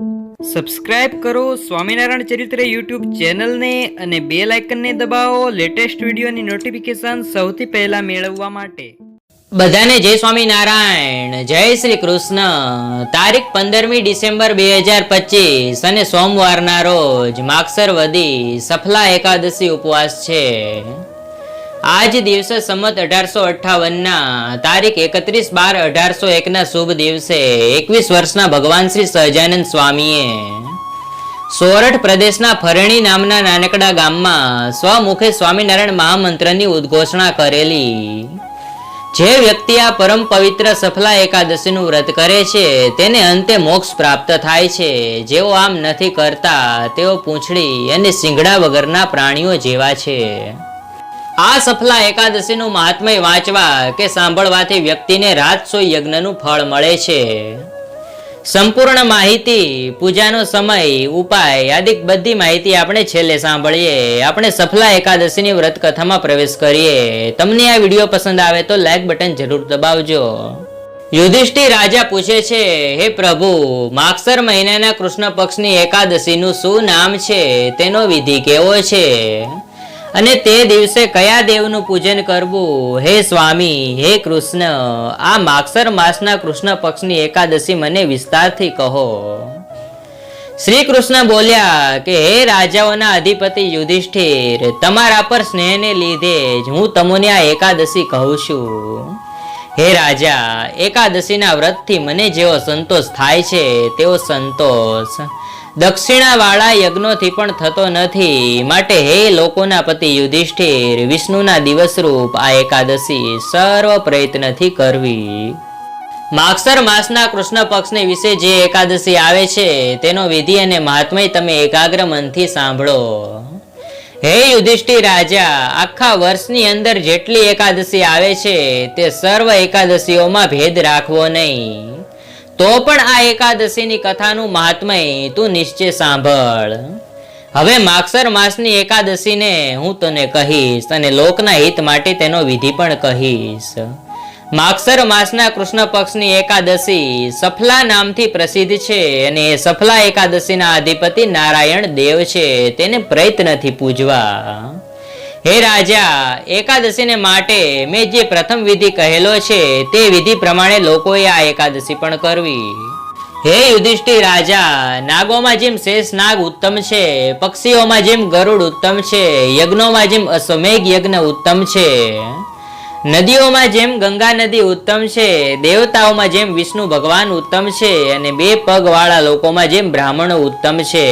Subscribe કરો, સ્વામિનારાયણ ચરિત્ર YouTube ચેનલને અને બે લાઇકનને દબાવો લેટેસ્ટ વિડીયોની નોટિફિકેશન સૌથી પહેલા મેળવવા માટે. બધાને જય સ્વામિનારાયણ, જય શ્રી કૃષ્ણ. તારીખ પંદરમી ડિસેમ્બર બે હજાર પચીસ અને સોમવારના રોજ માગસર વધી સફલા એકાદશી ઉપવાસ છે. આજ દિવસે સંમત અઢારસો અઠ્ઠાવનના તારીખ એકત્રીસ બાર અઢારસો એકના શુભ દિવસે એકવીસ વર્ષના ભગવાન શ્રી સહજાનંદ સ્વામીએ સોરઠ પ્રદેશના ફરણી નામના નાનકડા ગામમાં સ્વમુખે સ્વામિનારાયણ મહામંત્રની ઉદ્ઘોષણા કરેલી. જે વ્યક્તિ આ પરમ પવિત્ર સફલા એકાદશીનું વ્રત કરે છે, તેને અંતે મોક્ષ પ્રાપ્ત થાય છે. જેઓ આમ નથી કરતા, તેઓ પૂંછડી અને સિંગડા વગરના પ્રાણીઓ જેવા છે. આ સફલા એકાદશીનું મહાત્મય વાંચવા કે સાંભળવાથી વ્યક્તિને રાજસો યજ્ઞનું ફળ મળે છે. સંપૂર્ણ માહિતી, પૂજાનો સમય, ઉપાય આદિ બધી માહિતી આપણે છેલ્લે સાંભળીએ. આપણે સફલા એકાદશીની વ્રત કથામાં પ્રવેશ કરીએ. તમને આ વીડિયો પસંદ આવે તો લાઈક બટન જરૂર દબાવજો. યુધિષ્ઠિર રાજા પૂછે છે, હે પ્રભુ, માગસર મહિનાના કૃષ્ણ પક્ષની એકાદશીનું શું નામ છે? તેનો વિધિ કેવો છે? અને તે દિવસે કયા દેવનું પૂજન કરવું? હે સ્વામી, હે કૃષ્ણ, આ માક્ષર માસના કૃષ્ણ પક્ષની એકાદશી મને વિસ્તારથી કહો. શ્રી કૃષ્ણ બોલ્યા કે, હે રાજાઓના અધિપતિ યુધિષ્ઠિર, તમારા પર સ્નેહને લીધે જ હું તમને આ એકાદશી કહું છું. હે રાજા, એકાદશીના વ્રતથી મને જેવો સંતોષ થાય છે, તેવો સંતોષ. દક્ષિણાવાળા યજ્ઞોથી પણ થતો નથી. માટે હે લોકોના પતિ યુધિષ્ઠિર, વિષ્ણુના દિવસરૂપ આ એકાદશી સર્વ પ્રયત્નથી કરવી. માગસર માસના કૃષ્ણ પક્ષની વિશે જે એકાદશી આવે છે, તેનો વિધિ અને મહાત્મય તમે એકાગ્ર મનથી સાંભળો. હે યુધિષ્ઠિર રાજા, આખા વર્ષની અંદર જેટલી એકાદશી આવે છે, તે સર્વ એકાદશીઓમાં ભેદ રાખવો નહીં. તો પણ આ એકાદશીની કથાનું મહાત્મય તું નિશ્ચય સાંભળ. હવે માગસર માસની એકાદશીને હું તને કહીશ અને લોકના હિત માટે તેનો વિધિ પણ કહીશ. માગસર માસના કૃષ્ણ પક્ષની એકાદશી સફલા નામથી પ્રસિદ્ધ છે અને એ સફલા એકાદશીના અધિપતિ નારાયણ દેવ છે, તેને પ્રયત્નથી પૂજવા. હે રાજા, એકાદશીને માટે મેં જે પ્રથમ વિધિ કહેલો છે, તે વિધિ પ્રમાણે લોકોએ આ એકાદશી પણ કરવી. હે યુધિષ્ઠિર રાજા, નાગોમાં જેમ શેષ નાગ ઉત્તમ છે, પક્ષીઓમાં જેમ ગરુડ ઉત્તમ છે, યજ્ઞોમાં જેમ અશ્વમેઘ યજ્ઞ ઉત્તમ છે. નદીઓમાં જેમ ગંગા નદી ઉત્તમ છે, દેવતાઓમાં જેમ વિષ્ણુ ભગવાન ઉત્તમ છે, અને બે પગવાળા લોકોમાં જેમ બ્રાહ્મણો ઉત્તમ છે.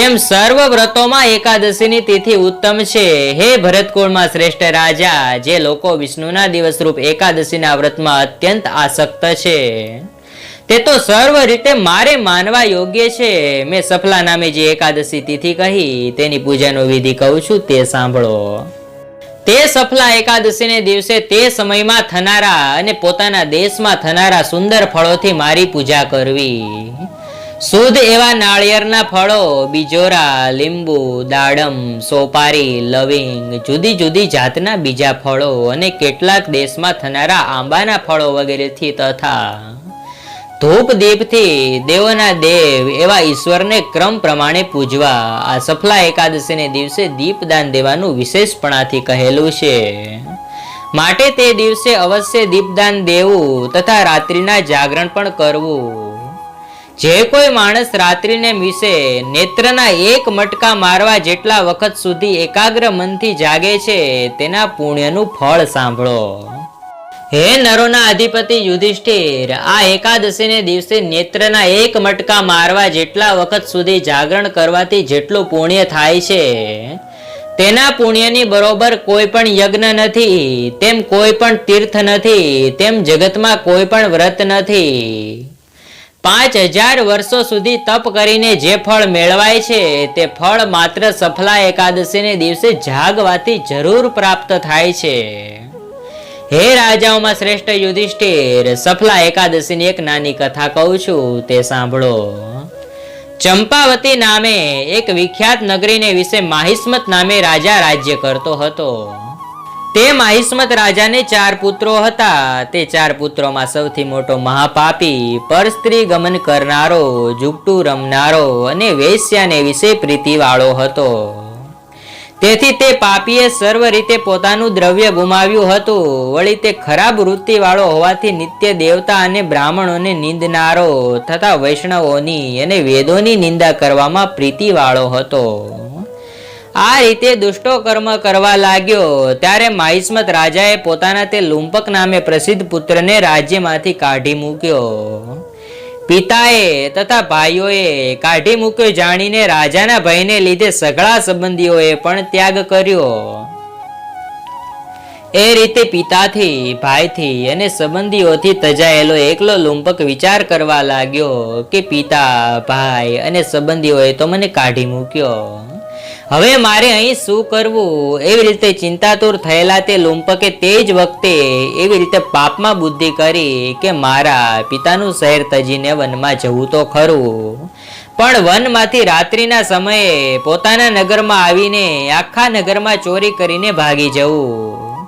તેમ સર્વ વ્રતોમાં એકાદશીની તિથિ ઉત્તમ છે. હે ભરતકુળમાં શ્રેષ્ઠ રાજા, જે લોકો વિષ્ણુના દિવસરૂપ એકાદશીના વ્રતમાં અત્યંત આસક્ત છે. તે તો સર્વ રીતે મારે માનવા યોગ્ય છે. મેં સફલા નામે જે એકાદશી તિથિ કહી, તેની પૂજાનો વિધિ કહું છું, તે સાંભળો. તે સફલા એકાદશીને દિવસે તે સમયમાં થનારા અને પોતાના દેશમાં થનારા સુંદર ફળોથી મારી પૂજા કરવી. શુદ્ધ એવા નાળિયેરના ફળો, બીજોરા, લીંબુ, દાડમ, સોપારી, લવિંગ, જુદી જુદી જાતના બીજા ફળો અને કેટલાક દેશમાં થનારા આંબાના ફળો વગેરેથી તથા ધૂપ દીપથી દેવોના દેવ એવા ઈશ્વરને ક્રમ પ્રમાણે પૂજવા, આ સફલા એકાદશીને દિવસે દીપદાન દેવાનું વિશેષપણાથી કહેલું છે. માટે તે દિવસે અવશ્ય દીપદાન દેવું તથા રાત્રિના જાગરણ પણ કરવું. જે કોઈ માણસ રાત્રિને વિશે નેત્રના એક મટકા મારવા જેટલા વખત સુધી એકાગ્ર મનથી જાગે છે, તેના પુણ્યનું ફળ સાંભળો. હે નરોના અધિપતિ યુધિષ્ઠિર, આ એકાદશીને દિવસે નેત્રના એક મટકા મારવા જેટલા વખત સુધી જાગરણ કરવાથી જેટલું પુણ્ય થાય છે, તેના પુણ્યની બરોબર કોઈ પણ યજ્ઞ નથી, તેમ કોઈ પણ તીર્થ નથી, તેમ જગતમાં કોઈ પણ વ્રત નથી. પાંચ હજાર વર્ષો સુધી તપ કરીને જે ફળ મેળવાય છે, તે ફળ માત્ર સફલા એકાદશીને દિવસે જાગવાથી જરૂર પ્રાપ્ત થાય છે. હે રાજાઓમાં શ્રેષ્ઠ યુધિષ્ઠિર, સફલા એકાદશીની એક નાની કથા કહું છું, તે સાંભળો. ચંપાવતી નામે એક વિખ્યાત નગરીને વિશે માહિસ્મત નામે રાજા રાજ્ય કરતો હતો. તે માહિસ્મત રાજાને ચાર પુત્રો હતા. તે ચાર પુત્રોમાં સૌથી મોટો મહાપાપી, પરસ્ત્રી ગમન કરનારો, જુગટું રમનારો અને વેશ્યાને વિશે પ્રીતિવાળો હતો. તેથી તે પાપીએ સર્વ રીતે પોતાનું દ્રવ્ય ગુમાવ્યું હતું. વળી તે ખરાબ વૃત્તિવાળો હોવાથી નિત્ય દેવતા અને બ્રાહ્મણોને નિંદનારો, તથા વૈષ્ણવોની અને વેદોની નિંદા કરવામાં પ્રીતિવાળો હતો. આ રીતે દુષ્ટો કર્મ કરવા લાગ્યો. ત્યારે માહિસ્મત રાજાએ પોતાના તે લુંપક નામે પ્રસિદ્ધ પુત્રને રાજ્યમાંથી કાઢી મૂક્યો. પિતાએ તથા ભાઈઓએ કાઢી મૂક્યો જાણીને રાજાના ભયને લીધે સઘળા સંબંધીઓએ પણ ત્યાગ કર્યો. એ રીતે પિતાથી, ભાઈથી અને સંબંધીઓથી તજાયેલો એકલો લુંપક વિચાર કરવા લાગ્યો કે પિતા, ભાઈ અને સંબંધીઓએ તો મને કાઢી મૂક્યો. હવે મારે અહીં શું કરવું? એવી રીતે ચિંતાતુર થયેલા તે લુંપકે તે જ વખતે એવી રીતે પાપમાં બુદ્ધિ કરી કે મારા પિતાનું શહેર તજીને વનમાં જવું તો ખરું. પણ વનમાંથી રાત્રિના સમયે પોતાના નગરમાં આવીને આખા નગરમાં ચોરી કરીને ભાગી જવું.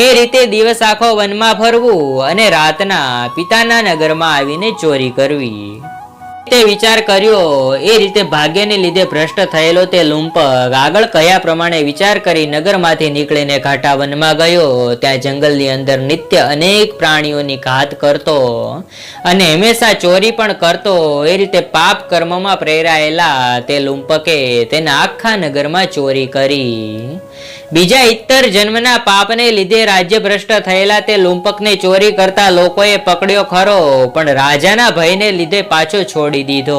એ રીતે દિવસ આખો વનમાં ફરવું અને રાતના પિતાના નગરમાં આવીને ચોરી કરવી. તે વિચાર કર્યો. એ રીતે ભાગ્યને લીધે ભ્રષ્ટ થયેલો તે લુંપક આગળ કયા પ્રમાણે વિચાર કરી નગરમાંથી નીકળીને ઘાટાવનમાં ગયો. ત્યાં જંગલની અંદર નિત્ય અનેક પ્રાણીઓની ઘાત કરતો અને હંમેશા ચોરી પણ કરતો. એ રીતે પાપ કર્મમાં પ્રેરાયેલા તે લુંપકે તેના આખા નગરમાં ચોરી કરી. બીજા ઇત્તર જન્મના પાપને લીધે રાજ્ય ભ્રષ્ટ થયેલા તે લુંપકને ચોરી કરતા લોકોએ પકડ્યો ખરો, પણ રાજાના ભયને લીધે પાછો છોડી દીધો.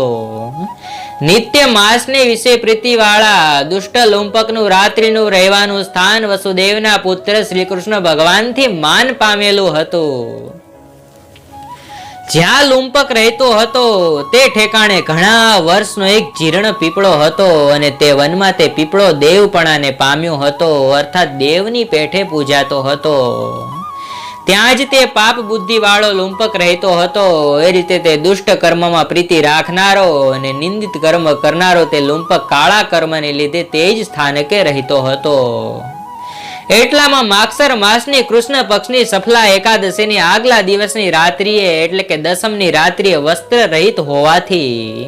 નિત્ય માસને વિશે પ્રીતિવાળા, દુષ્ટ લુંપકનું રાત્રિનું રહેવાનું સ્થાન વસુદેવના પુત્ર શ્રી કૃષ્ણ ભગવાનથી માન પામેલું હતું. જ્યાં લુંપક રહેતો હતો, તે ઠેકાણે ઘણા વર્ષનો એક જીર્ણ પીપળો હતો અને તે વનમાં તે પીપળો દેવપણાને પામ્યો હતો, અર્થાત દેવની પેઠે પૂજાતો હતો. ત્યાં જ તે પાપ બુદ્ધિ વાળો લુંપક રહેતો હતો. એ રીતે તે દુષ્ટ કર્મમાં પ્રીતિ રાખનારો અને નિંદિત કર્મ કરનારો તે લુંપક કાળા કર્મને લીધે તે જ સ્થાનકે રહેતો હતો. એટલામાં માગસર માસની કૃષ્ણ પક્ષની સફલા એકાદશીની આગલા દિવસની રાત્રિએ એટલે કે દસમની રાત્રિએ વસ્ત્ર રહિત હોવાથી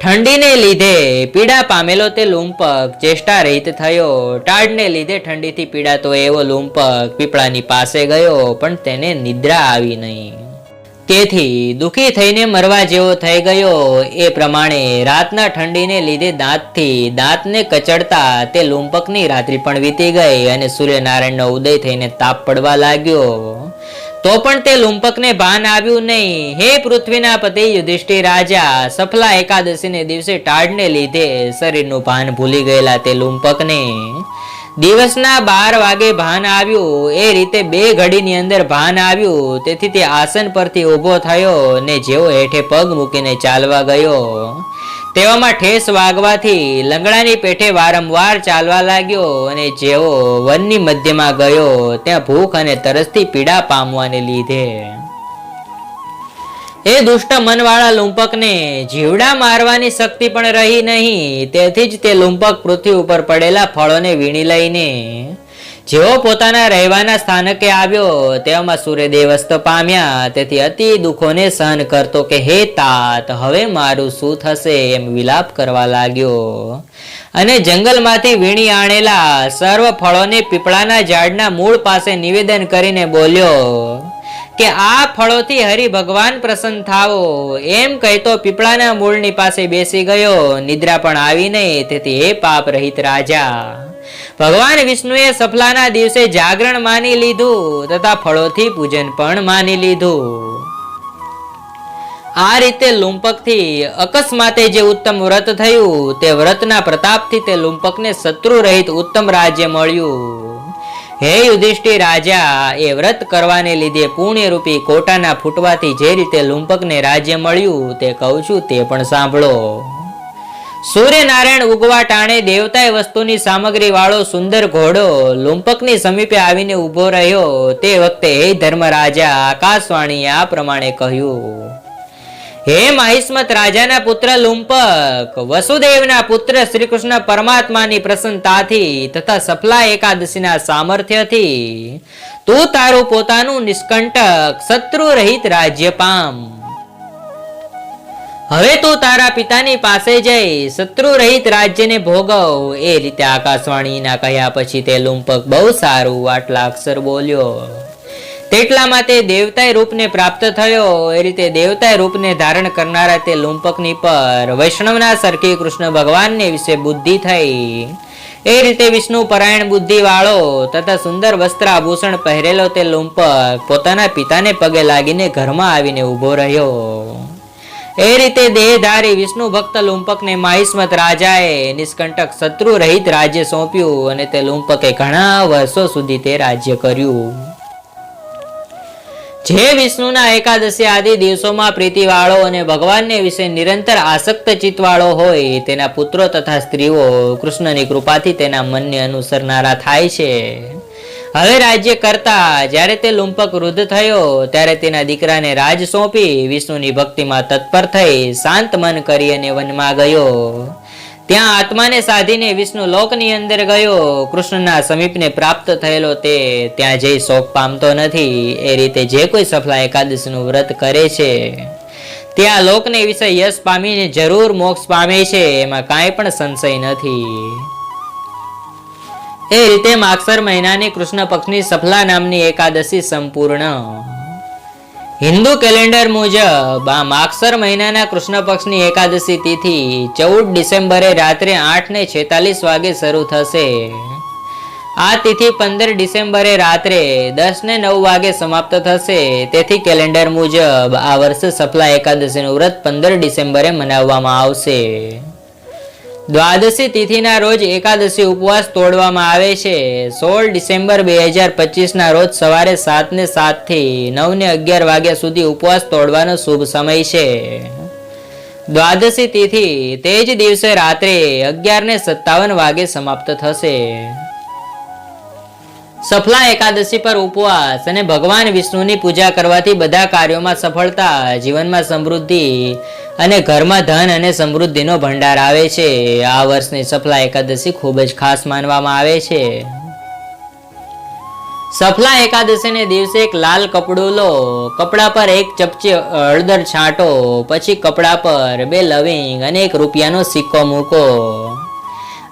ઠંડીને લીધે પીડા પામેલો તે લુંપક. ચેષ્ટા રહિત થયો. ટાળને લીધે ઠંડીથી પીડાતો એવો લુંપક. પીપળાની પાસે ગયો, પણ તેને નિદ્રા આવી નહીં. તેથી દુખી થઈને મરવા જેવો થઈ ગયો. એ પ્રમાણે રાતના ઠંડીને લીધે દાંતથી દાંતને કચડતા તે લુંપકની રાત્રિ પણ વીતી ગઈ અને સૂર્યનારાયણનો ઉદય થઈને તાપ પડવા લાગ્યો. તો પણ તે લુંપકને ભાન આવ્યું નહીં. હે પૃથ્વીના પતિ યુધિષ્ઠિર રાજા, સફલા એકાદશીને દિવસે ટાઢને લીધે શરીરનું ભાન ભૂલી ગયેલા તે લુંપકને દિવસના બાર વાગે ભાન આવ્યું. એ રીતે બે ઘડીની અંદર ભાન આવ્યું. તેથી તે આસન પરથી ઊભો થયો ને જેવો હેઠે પગ મૂકીને ચાલવા ગયો. તેવામાં ઠેસ વાગવાથી લંગડાની પેઠે વારંવાર ચાલવા લાગ્યો અને જેવો વનની મધ્યમાં ગયો. ત્યાં ભૂખ અને તરસથી પીડા પામવાને લીધે. એ દુષ્ટ મનવાળા લુંપકને, જીવડા મારવાની શક્તિ પણ રહી નહીં. તેથી જ તે લુંપક પૃથ્વી ઉપર પડેલા ફળોને વીણી લઈને જેવો પોતાના રહેવાના સ્થાનકે આવ્યો તેમાં સૂર્યદેવ અસ્ત પામ્યા. તેથી અતિ દુઃખોને સહન કરતો કે, હે તાત, હવે મારું શું થશે? એમ વિલાપ કરવા લાગ્યો. અને જંગલમાંથી વીણી આણેલા સર્વ ફળોને પીપળાના ઝાડના મૂળ પાસે નિવેદન કરીને બોલ્યો કે આ ફળોથી હરિ ભગવાન પ્રસન્ન થાવો એમ કહેતો પીપળાના મૂળની પાસે બેસી ગયો. નિદ્રા પણ આવી નહીં, તેથી હે પાપ રહિત રાજા. ભગવાન વિષ્ણુએ સફલાના દિવસે જાગરણ માની લીધું, તથા ફળોથી પૂજન પણ માની લીધું. આ રીતે લુંપકથી અકસ્માતે જે ઉત્તમ વ્રત થયું, તે વ્રતના પ્રતાપથી તે લુંપકને શત્રુ રહિત ઉત્તમ રાજ્ય મળ્યું. હે યુધિષ્ઠિર રાજા, એ વ્રત કરવાને લીધે પુણ્યરૂપી કોટાના ફૂટવાથી જે રીતે લુંપકને રાજ્ય મળ્યું તે કહું છું તે પણ સાંભળો. સૂર્યનારાયણ ઉગવા ટાણે દેવતાએ વસ્તુની સામગ્રી વાળો સુંદર ઘોડો લુંપકની સમીપે આવીને ઊભો રહ્યો. તે વખતે, હે ધર્મરાજા, આકાશવાણીએ આ પ્રમાણે કહ્યું. હે મહિષ્મત રાજાના પુત્ર લુંપક, વસુદેવના પુત્ર શ્રી કૃષ્ણ પરમાત્માની પ્રસન્નતાથી તથા સફલા એકાદશીના સામર્થ્યથી, તું તારું પોતાનું નિષ્કંટક શત્રુ રહિત રાજ્ય પામ. હવે તું તારા પિતાની પાસે જઈ શત્રુ રહિત રાજ્યને ભોગવ. એ રીતે આકાશવાણીના કહ્યા પછી તે લુંપક બહુ સારું આટલા અક્ષર બોલ્યો. તેટલામાં તે દેવતાય રૂપને પ્રાપ્ત થયો. એ રીતે દેવતાય રૂપને ધારણ કરનારા તે લુંપકની પર વૈષ્ણવના સરખી કૃષ્ણ ભગવાનને વિશે બુદ્ધિ થઈ. એ રીતે વિષ્ણુ પરાયણ બુદ્ધિ વાળો તથા સુંદર વસ્ત્ર આભૂષણ પહેરેલો તે લુંપક પોતાના પિતાને પગે લાગીને ઘરમાં આવીને ઊભો રહ્યો. એ રીતે દેહધારી વિષ્ણુ ભક્ત લુંપકને માહિસ્મત રાજાએ નિષ્કંટક શત્રુ રહિત રાજ્ય સોંપ્યું અને તે લુંપકે ઘણા વર્ષો સુધી તે રાજ્ય કર્યું. જે વિષ્ણુના એકાદશી આદિ દિવસોમાં પ્રીતિવાળો અને ભગવાનને વિશે નિરંતર આસક્ત ચિત્તવાળો હોય, તેના પુત્રો તથા સ્ત્રીઓ કૃષ્ણની કૃપાથી તેના મનને અનુસરનારા થાય છે. હવે રાજ્ય કરતા, જ્યારે તે લુંપક વૃદ્ધ થયો, ત્યારે તેના દીકરાને રાજ સોંપી વિષ્ણુની ભક્તિમાં તત્પર થઈ શાંત મન કરી અને વનમાં ગયો. ત્યાં આત્માને સાધીને વિષ્ણુ લોકની અંદર ગયો. કૃષ્ણના સમીપને પ્રાપ્ત થયેલો તે ત્યાં જઈ શોક પામતો નથી. એ રીતે જે કોઈ સફલા એકાદશીનું વ્રત કરે છે, ત્યાં લોકને વિશે યશ પામીને જરૂર મોક્ષ પામે છે, એમાં કાંઈ પણ સંશય નથી. એ રીતે માક્ષર મહિનાની કૃષ્ણ પક્ષની સફલા નામની એકાદશી સંપૂર્ણ. હિન્દુ કેલેન્ડર મુજબ આ માગસર મહિનાના કૃષ્ણ પક્ષની એકાદશી તિથિ ચૌદ ડિસેમ્બરે રાત્રે આઠ ને છેતાલીસ વાગે શરૂ થશે. આ તિથિ પંદર ડિસેમ્બરે રાત્રે દસ ને નવ વાગે સમાપ્ત થશે. તેથી કેલેન્ડર મુજબ, આ વર્ષે સફલા એકાદશીનું વ્રત પંદર ડિસેમ્બરે મનાવવામાં આવશે. દ્વાદશી તિથિના રોજ એકાદશી ઉપવાસ તોડવામાં આવે છે. સોળ ડિસેમ્બર બે હજાર પચીસના રોજ સવારે સાત ને સાતથી નવ ને અગિયાર વાગ્યા સુધી ઉપવાસ તોડવાનો શુભ સમય છે. દ્વાદશી તિથિ તે જ દિવસે રાત્રે અગિયાર ને સત્તાવન વાગે સમાપ્ત થશે. સફલા એકાદશી પર ઉપવાસ અને ભગવાન વિષ્ણુની પૂજા કરવાથી બધા કાર્યોમાં સફળતા, જીવનમાં સમૃદ્ધિ અને ઘરમાં ધન અને સમૃદ્ધિનો ભંડાર આવે છે. આ વર્ષની સફલા એકાદશી ખૂબ જ ખાસ માનવામાં આવે છે. સફલા એકાદશીને દિવસે એક લાલ કપડું લો. કપડા પર એક ચપચી હળદર છાંટો. પછી કપડા પર બે લવિંગ અને એક રૂપિયાનો સિક્કો મૂકો.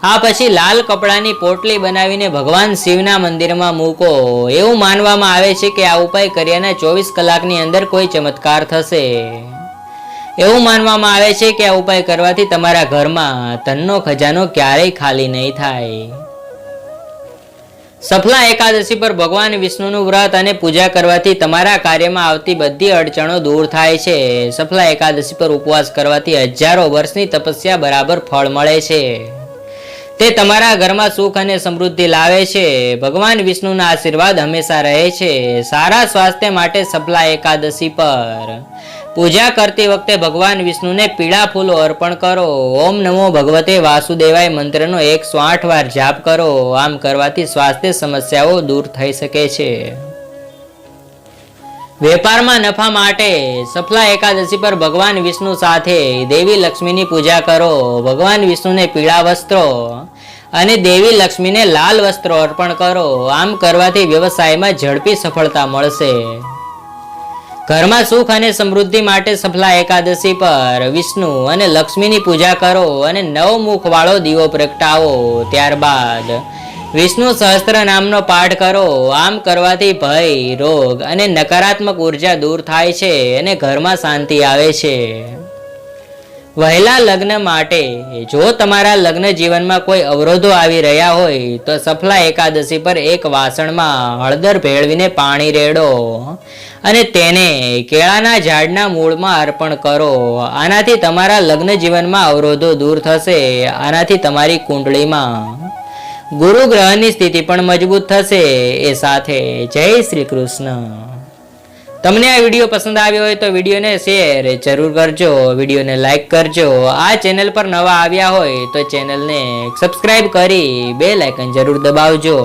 આ પછી લાલ કપડાની પોટલી બનાવીને ભગવાન શિવના મંદિરમાં મૂકો. એવું માનવામાં આવે છે કે આ ઉપાય કર્યાના ચોવીસ કલાકની અંદર કોઈ ચમત્કાર થશે. એવું માનવામાં આવે છે કે આ ઉપાય કરવાથી તમારા ઘરમાં ધનનો ખજાનો ક્યારેય ખાલી નહીં થાય. સફલા એકાદશી પર ભગવાન વિષ્ણુનું વ્રત અને પૂજા કરવાથી તમારા કાર્યમાં આવતી બધી અડચણો દૂર થાય છે. સફલા એકાદશી પર ઉપવાસ કરવાથી હજારો વર્ષની તપસ્યા બરાબર ફળ મળે છે. તે તમારા ઘરમાં સુખ અને સમૃદ્ધિ લાવે છે. ભગવાન વિષ્ણુના આશીર્વાદ હંમેશા રહે છે. સારા સ્વાસ્થ્ય માટે સફલા એકાદશી પર. પૂજા કરતી વખતે ભગવાન વિષ્ણુને પીળા ફૂલો અર્પણ કરો. ઓમ નમો ભગવતે વાસુદેવાય મંત્રનો એકસો આઠ વાર જાપ કરો. આમ કરવાથી સ્વાસ્થ્ય સમસ્યાઓ દૂર થઈ શકે છે. વેપારમાં નફા માટે સફલા એકાદશી પર ભગવાન વિષ્ણુ સાથે દેવી લક્ષ્મીની પૂજા કરો. ભગવાન વિષ્ણુને પીળા વસ્ત્રો અને દેવી લક્ષ્મીને લાલ વસ્ત્રો અર્પણ કરો. આમ કરવાથી વ્યવસાયમાં ઝડપી સફળતા મળશે. ઘરમાં સુખ અને સમૃદ્ધિ માટે સફલા એકાદશી પર વિષ્ણુ અને લક્ષ્મીની પૂજા કરો અને નવ મુખવાળો દીવો પ્રગટાવો. ત્યારબાદ વિષ્ણુ સહસ્ત્ર નામનો પાઠ કરો. આમ કરવાથી ભય, રોગ અને નકારાત્મક ઊર્જા દૂર થાય છે અને ઘરમાં શાંતિ આવે છે. વહેલા લગ્ન માટે, જો તમારા લગ્ન જીવનમાં કોઈ અવરોધો આવી રહ્યા હોય, તો સફલા એકાદશી પર એક વાસણમાં હળદર ભેળવીને પાણી રેડો અને તેને કેળાના ઝાડના મૂળમાં અર્પણ કરો. આનાથી તમારા લગ્ન જીવનમાં અવરોધો દૂર થશે. આનાથી તમારી કુંડળીમાં ગુરુ ગ્રહની સ્થિતિ પણ મજબૂત થશે. એ સાથે જય શ્રી કૃષ્ણ. તમને આ વીડિયો પસંદ આવ્યો હોય તો વિડીયોને શેર જરૂર કરજો. વિડીયોને લાઈક કરજો. આ ચેનલ પર નવા આવ્યા હોય તો ચેનલને સબસ્ક્રાઇબ કરી બે લાઇકન જરૂર દબાવજો.